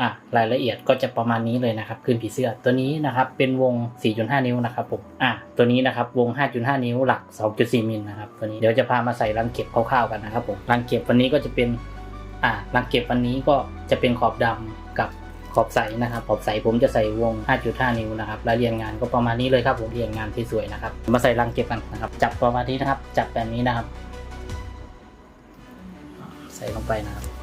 อะรายละเอียดก็จะประมาณนี้เลยนะครับคืนผีเสื้อตัวนี้นะครับเป็นวง 4.5 นิ้วนะครับผมอะตัวนี้นะครับวง 5.5 นิ้วหลัก 2.4 มิลนะครับตัวนี้เดี๋ยวจะพามาใส่รังเก็บคร่าวๆกันนะครับผมรังเก็บวันนี้ก็จะเป็นอะรังเก็บวันนี้ก็จะเป็นขอบดำกับขอบใสนะครับขอบใสผมจะใส่วง 5.5 นิ้วนะครับรายละเอียดงานก็ประมาณนี้เลยครับผมเรียงงานที่สวยนะครับ มาใส่รังเก็บกันนะครับจับประมาณนี้นะครับจับแบบนี้นะครับ ใส่ลงไปนะครับ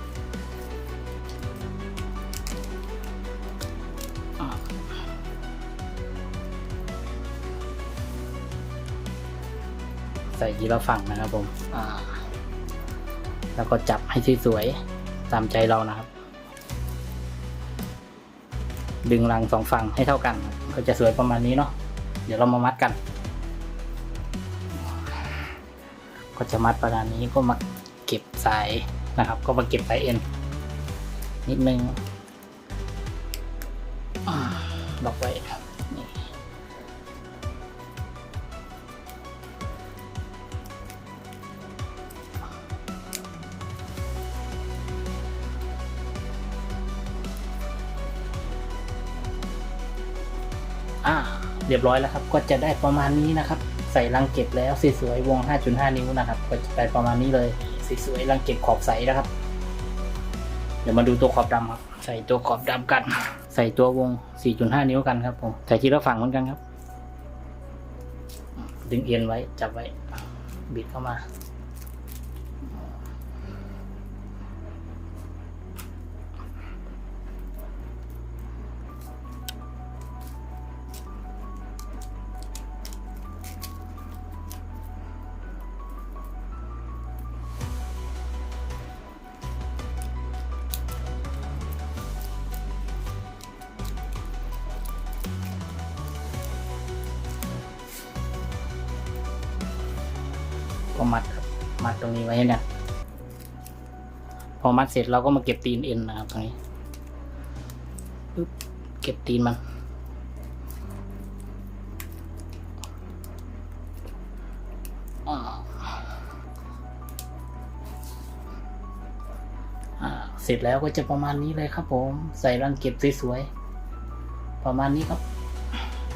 ใส่ยีละฝั่งนะครับผม อ่า แล้วก็จับให้สวยๆตามใจเรานะครับ ดึงรังสองฝั่งให้เท่ากันครับก็จะสวยประมาณนี้เนาะ เดี๋ยวเรามามัดกัน ก็จะมัดประมาณนี้ก็มาเก็บสายนะครับ ก็มาเก็บสายเอ็นนิดนึงอ่าล็อกไว้นี่ อ่าเรียบร้อยแล้วครับ ก็จะได้ประมาณนี้นะครับ ใส่รังเก็บแล้วสวยๆวง 5.5 นิ้วนะครับ ก็จะได้ประมาณนี้เลยสวยๆรังเก็บขอบใสนะครับ เดี๋ยวมาดูตัวขอบดำครับ ใส่ตัวขอบดำกัน ใส่ตัววง 4.5 นิ้วกันครับผมใส่ทีละฝั่งเหมือนกันครับ ดึงเอ็นไว้จับไว้ บิดเข้ามา ก็มัดครับ มัดตรงนี้ไว้ให้เนี่ย พอมัดเสร็จเราก็มาเก็บตีนเอ็นนะครับตรงนี้ปึ๊บเก็บตีนมัน เสร็จแล้วก็จะประมาณนี้เลยครับผม ใส่รังเก็บสวยๆ ประมาณนี้ครับ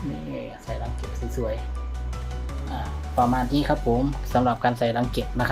นี่ใส่รังเก็บสวยๆอ่า ประมาณนี้ครับผมสำหรับการใส่รังเก็บนะครับ